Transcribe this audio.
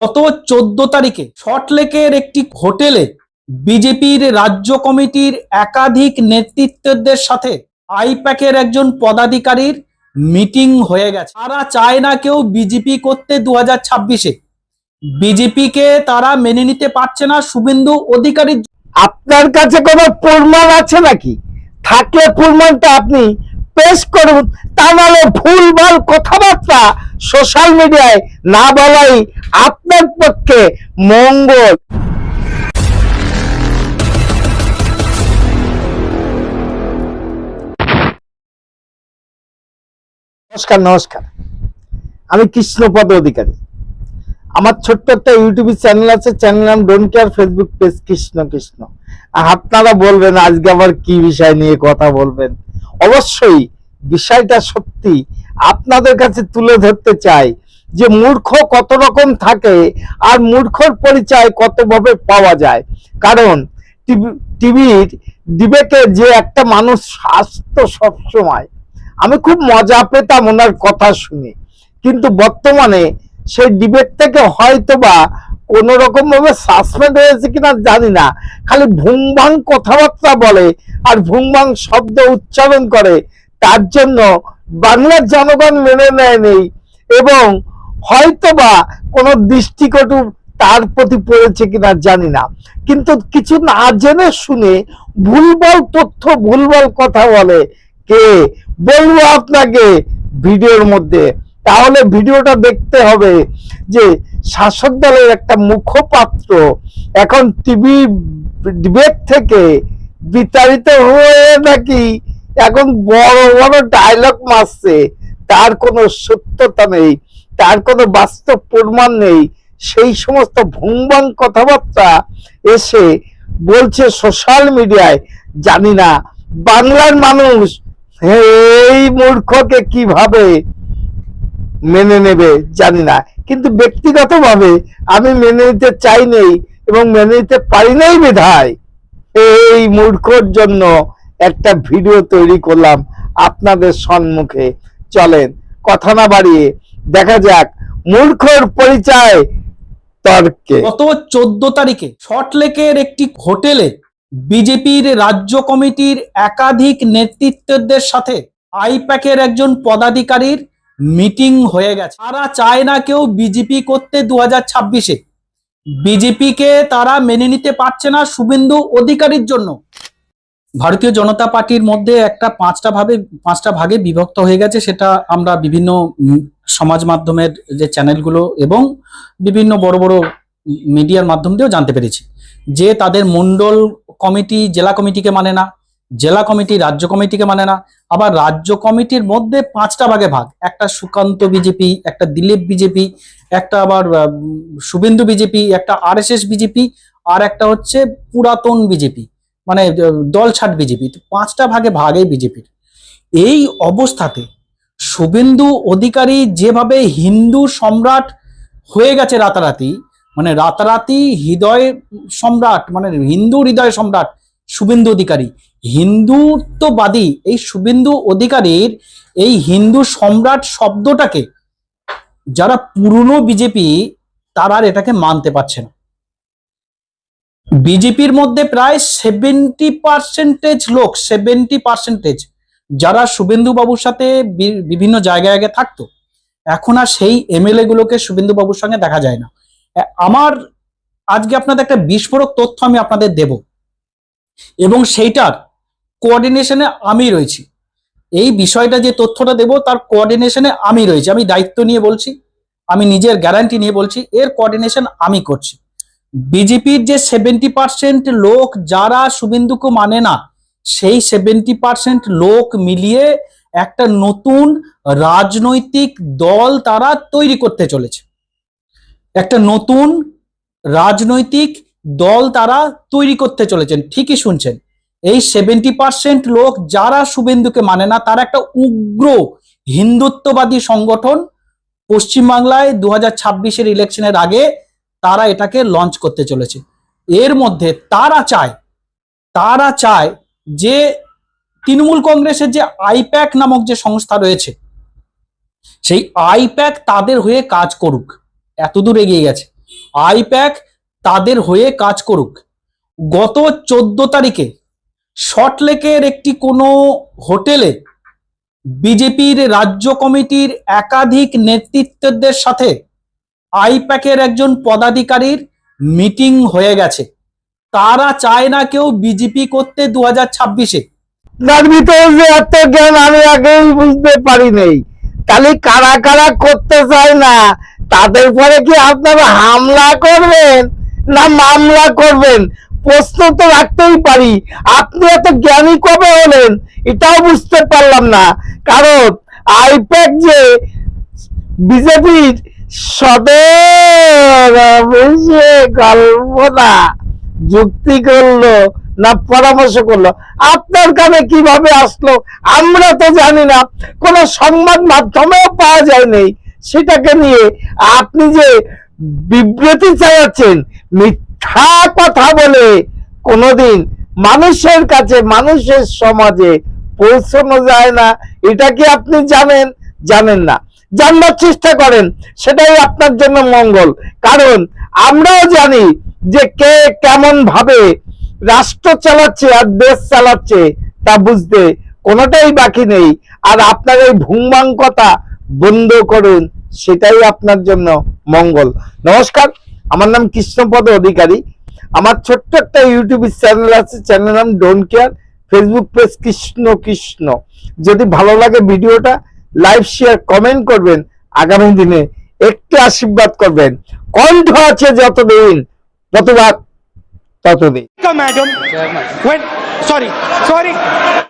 গত চোদ্দ তারিখে সল্টলেকের একটি হোটেলে বিজেপির রাজ্য কমিটির একাধিক নেতৃত্বদের সাথে আইপ্যাকের একজন পদাধিকারীর মিটিং হয়ে গেছে। তারা চায় না কেউ বিজেপি করতে দু হাজার ছাব্বিশে। বিজেপিকে তারা মেনে নিতে পারছে না শুভেন্দু অধিকারী। আপনার কাছে কোনো প্রমাণ আছে নাকি? থাকলে প্রমাণটা আপনি পেশ করুন। তা নাহলে ভুলভাল কথাবার্তা সোশ্যাল মিডিয়ায় না বলাই আপনার পক্ষে মঙ্গল। নমস্কার নমস্কার। আমি কৃষ্ণপদ অধিকারী। আমার ছোট্ট একটা ইউটিউব চ্যানেল আছে চ্যানেল নাম don't care Facebook page Krishna Krishna. আর আপনারা বলবেন, আজকে আবার কি বিষয় নিয়ে কথা বলবেন? অবশ্যই বিষয়টা সত্যি আপনাদের কাছে তুলে ধরতে চাই যে মূর্খ কত রকম থাকে আর মূর্খর পরিচয় কতভাবে পাওয়া যায়। কারণ টিভির ডিবেটে যে একটা মানুষ স্বাস্থ্য সবসময়, আমি খুব মজা পেতাম ওনার কথা শুনে। কিন্তু বর্তমানে সেই ডিবেট থেকে হয়তো বা কোন রকম ভাবে সাসপেন্ড হয়েছে কিনা জানি না। খালি ভুংভাং কথাবার্তা বলে আর ভুংভাং শব্দ উচ্চারণ করে, তার জন্য বাংলার জনগণ মেনে নেয়নি এবং হয়তোবা কোনো দৃষ্টিকটু তার প্রতি পড়েছে কিনা জানি না। কিন্তু কিছু না জেনে শুনে ভুলভাল তথ্য ভুলভাল কথা বলে কে? বলব আপনাকে ভিডিওর মধ্যে। তাহলে ভিডিওটা দেখতে হবে যে শাসক দলের একটা মুখপাত্র এখন টিভি ডিবেট থেকে বিতাড়িত হয়ে নাকি এখন বড় বড় ডায়লগ মারছে। তার কোনো সত্যতা নেই, তার কোনো বাস্তব প্রমাণ নেই। সেই সমস্ত ভুংবাং কথাবার্তা এসে বলছে সোশ্যাল মিডিয়ায় জানি না। বাংলার মানুষ, এই মূর্খকে কীভাবে মেনে নেবে, জানি না। কিন্তু ব্যক্তিগতভাবে আমি মেনে নিতে চাই নেই এবং মেনে নিতে পারি নাই বিধায়। এই মূর্খর জন্য একটা ভিডিও তৈরি করলাম আপনাদের সম্মুখে। চলেন, কথা না বাড়িয়ে দেখা যাক মূর্খর পরিচয় তর্কে। গত চোদ্দ তারিখে সল্টলেকের একটি হোটেলে বিজেপির রাজ্য কমিটির একাধিক নেতৃত্বদের সাথে আইপ্যাকের একজন পদাধিকারীর মিটিং হয়ে গেছে। তারা চায় না কেউ বিজেপি করতে দু হাজার ছাব্বিশে। বিজেপিকে তারা মেনে নিতে পারছে না শুভেন্দু অধিকারীর জন্য। ভারতীয় জনতা পার্টির মধ্যে একটা পাঁচটা ভাবে, পাঁচটা ভাগে বিভক্ত হয়ে গেছে, সেটা আমরা বিভিন্ন সমাজ মাধ্যমের যে চ্যানেলগুলো এবং বিভিন্ন বড় বড় মিডিয়ার মাধ্যম দিয়েও জানতে পেরেছি। যে তাদের মন্ডল কমিটি জেলা কমিটিকে মানে না, জেলা কমিটি রাজ্য কমিটিকে মানে না, আবার রাজ্য কমিটির মধ্যে পাঁচটা ভাগে ভাগ। একটা সুকান্ত বিজেপি, একটা দিলীপ বিজেপি, একটা আবার শুভেন্দু বিজেপি, একটা আরএসএস বিজেপি, আর একটা হচ্ছে পুরাতন বিজেপি। মানে দল ছাট বিজেপি পাঁচটা ভাগে ভাগে বিজেপির। এই অবস্থাতে শুভেন্দু অধিকারী যেভাবে হিন্দু সম্রাট হয়ে গেছে রাতারাতি মানে রাতারাতি হৃদয় সম্রাট মানে হিন্দু হৃদয় সম্রাট শুভেন্দু অধিকারী, হিন্দুত্ববাদী এই শুভেন্দু অধিকারীর এই হিন্দু সম্রাট শব্দটাকে যারা পুরনো বিজেপি, তারা আর এটাকে মানতে পারছে না। বিজেপির মধ্যে প্রায় সেভেন্টি পার্সেন্টেজ লোক সেভেন্টি পার্সেন্টেজ যারা শুভেন্দু বাবুর সাথে বিভিন্ন জায়গায় আগে থাকতো। এখন আর সেই এমএলএ গুলোকে শুভেন্দু বাবুর সঙ্গে দেখা যায় না। আমার আজকে আপনাদের একটা বিস্ফোরক তথ্য আমি আপনাদের দেব। এবং সেইটার কোঅর্ডিনেশনে আমি রয়েছি। এই বিষয়টা যে তথ্যটা দেব, তার কোঅর্ডিনেশনে আমি রয়েছি। আমি দায়িত্ব নিয়ে বলছি, আমি নিজের গ্যারান্টি নিয়ে বলছি, এর কোঅর্ডিনেশন আমি করছি। বিজেপির যে সেভেন্টি পার্সেন্ট লোক যারা শুভেন্দুকে মানে না, সেই সেভেন্টি পার্সেন্ট লোক মিলিয়ে একটা নতুন রাজনৈতিক দল তারা তৈরি করতে চলেছে। একটা নতুন রাজনৈতিক দল তারা তৈরি করতে চলেছেন, ঠিকই শুনছেন। এই সেভেন্টি পার্সেন্ট লোক যারা শুভেন্দুকে মানে না, তারা একটা উগ্র হিন্দুত্ববাদী সংগঠন। পশ্চিমবাংলায় দু হাজার ছাব্বিশের ইলেকশনের আগে তারা এটাকে লঞ্চ করতে চলেছে। এর মধ্যে তারা চায় তারা চায় যে তৃণমূল কংগ্রেসের যে আইপ্যাক নামক যে সংস্থা রয়েছে, সেই আইপ্যাক তাদের হয়ে কাজ করুক। এতদূর এগিয়ে গেছে। আইপ্যাক তাদের হয়ে কাজ করুক। গত চোদ্দ তারিখে সল্টলেকের একটি কোনো হোটেলে বিজেপির রাজ্য কমিটির একাধিক নেতৃত্বদের সাথে আইপ্যাকের একজন পদাধিকারীর মিটিং হয়ে গেছে। তারা চায় না কেউ বিজেপি করতে দু হাজার ছাব্বিশে। তার ভিতরে যে জ্ঞান, আমি আগেই বুঝতে পারি কারা কারা করতে চায় না, তাদের পরে কি আপনারা হামলা করবেন না মামলা করবেন? প্রশ্ন তো রাখতেই পারি। আপনি এত কবে হলেন? এটাও বুঝতে পারলাম না। কারণ আইপ্যাক যে বিজেপির সদর অফিসে কল্পনা যুক্তি করল না পরামর্শ করল? আপনার কানে কীভাবে আসলো? আমরা তো জানি না। কোন সংবাদ মাধ্যমেও পাওয়া যায়নি। সেটাকে নিয়ে আপনি যে বিবৃতি চালাচ্ছেন মিথ্যা কথা বলে কোনোদিন মানুষের কাছে, মানুষের সমাজে পৌঁছানো যায় না। এটা কি আপনি জানেন? জানেন না। জানবার চেষ্টা করেন, সেটাই আপনার জন্য মঙ্গল। কারণ আমরাও জানি যে কে কেমন ভাবে রাষ্ট্র চালাচ্ছে আর দেশ চালাচ্ছে, তা বুঝতে কোনোটাই বাকি নেই। আর আপনার এই ভুংবাং কথা বন্ধ করুন, সেটাই আপনার জন্য মঙ্গল। নমস্কার, আমার নাম কৃষ্ণপদ অধিকারী। আমার ছোট্ট একটা ইউটিউব চ্যানেল আছে চ্যানেল নাম don't care. Facebook page Krishna Krishna. যদি ভালো লাগে ভিডিওটা লাইভ শেয়ার কমেন্ট করবেন। আগামী দিনে একটু আশীর্বাদ করবেন। কণ্ঠ আছে যতদিন যতবার ততদিন। Sorry sorry.